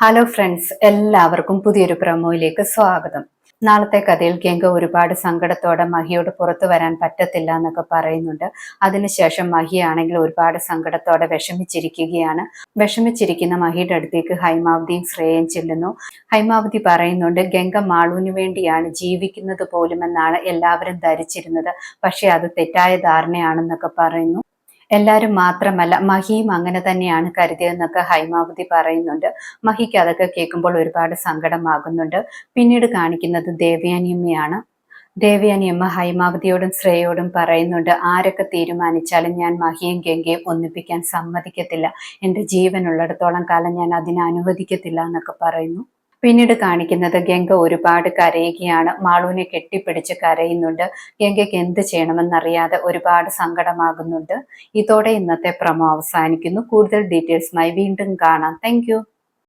Hello friends എല്ലാവർക്കും പുതിയൊരു പ്രമോയിലേക്ക് സ്വാഗതം. നാളത്തെ കഥയിൽ ഗംഗ ഒരുപാട് സങ്കടത്തോടെ മഹിയോട് പുറത്തു വരാൻ പറ്റത്തില്ല എന്നൊക്കെ പറയുന്നുണ്ട്. അതിനുശേഷം മഹിയാണെങ്കിൽ ഒരുപാട് സങ്കടത്തോടെ വിഷമിച്ചിരിക്കുകയാണ്. വിഷമിച്ചിരിക്കുന്ന മഹിയുടെ അടുത്തേക്ക് ഹൈമാവതിയും ശ്രേയം ചെല്ലുന്നു. ഹൈമാവതി പറയുന്നുണ്ട് ഗംഗ മാളുവിന് വേണ്ടിയാണ് ജീവിക്കുന്നത് പോലുമെന്നാണ് എല്ലാവരും ധരിച്ചിരുന്നത്. പക്ഷെ അത് തെറ്റായ ധാരണയാണെന്നൊക്കെ പറയുന്നു. എല്ലാവരും മാത്രമല്ല മഹിയും അങ്ങനെ തന്നെയാണ് കരുതിയതെന്നൊക്കെ ഹൈമാവതി പറയുന്നുണ്ട്. മഹിക്ക് അതൊക്കെ കേൾക്കുമ്പോൾ ഒരുപാട് സങ്കടമാകുന്നുണ്ട്. പിന്നീട് കാണിക്കുന്നത് ദേവയാനിയമ്മയാണ്. ദേവയാനിയമ്മ ഹൈമാവതിയോടും ശ്രേയോടും പറയുന്നുണ്ട് ആരൊക്കെ തീരുമാനിച്ചാലും ഞാൻ മഹിയും ഗംഗയും ഒന്നിപ്പിക്കാൻ സമ്മതിക്കത്തില്ല. എന്റെ ജീവനുള്ളിടത്തോളം കാലം ഞാൻ അതിനെ അനുവദിക്കത്തില്ല എന്നൊക്കെ പറയുന്നു. പിന്നീട് കാണിക്കുന്നത് ഗംഗ ഒരുപാട് കരയുകയാണ്. മാളുവിനെ കെട്ടിപ്പിടിച്ച് കരയുന്നുണ്ട്. ഗംഗയ്ക്ക് എന്ത് ചെയ്യണമെന്നറിയാതെ ഒരുപാട് സങ്കടമാകുന്നുണ്ട്. ഇതോടെ ഇന്നത്തെ പ്രമോ അവസാനിക്കുന്നു. കൂടുതൽ ഡീറ്റെയിൽസുമായി വീണ്ടും കാണാം. താങ്ക്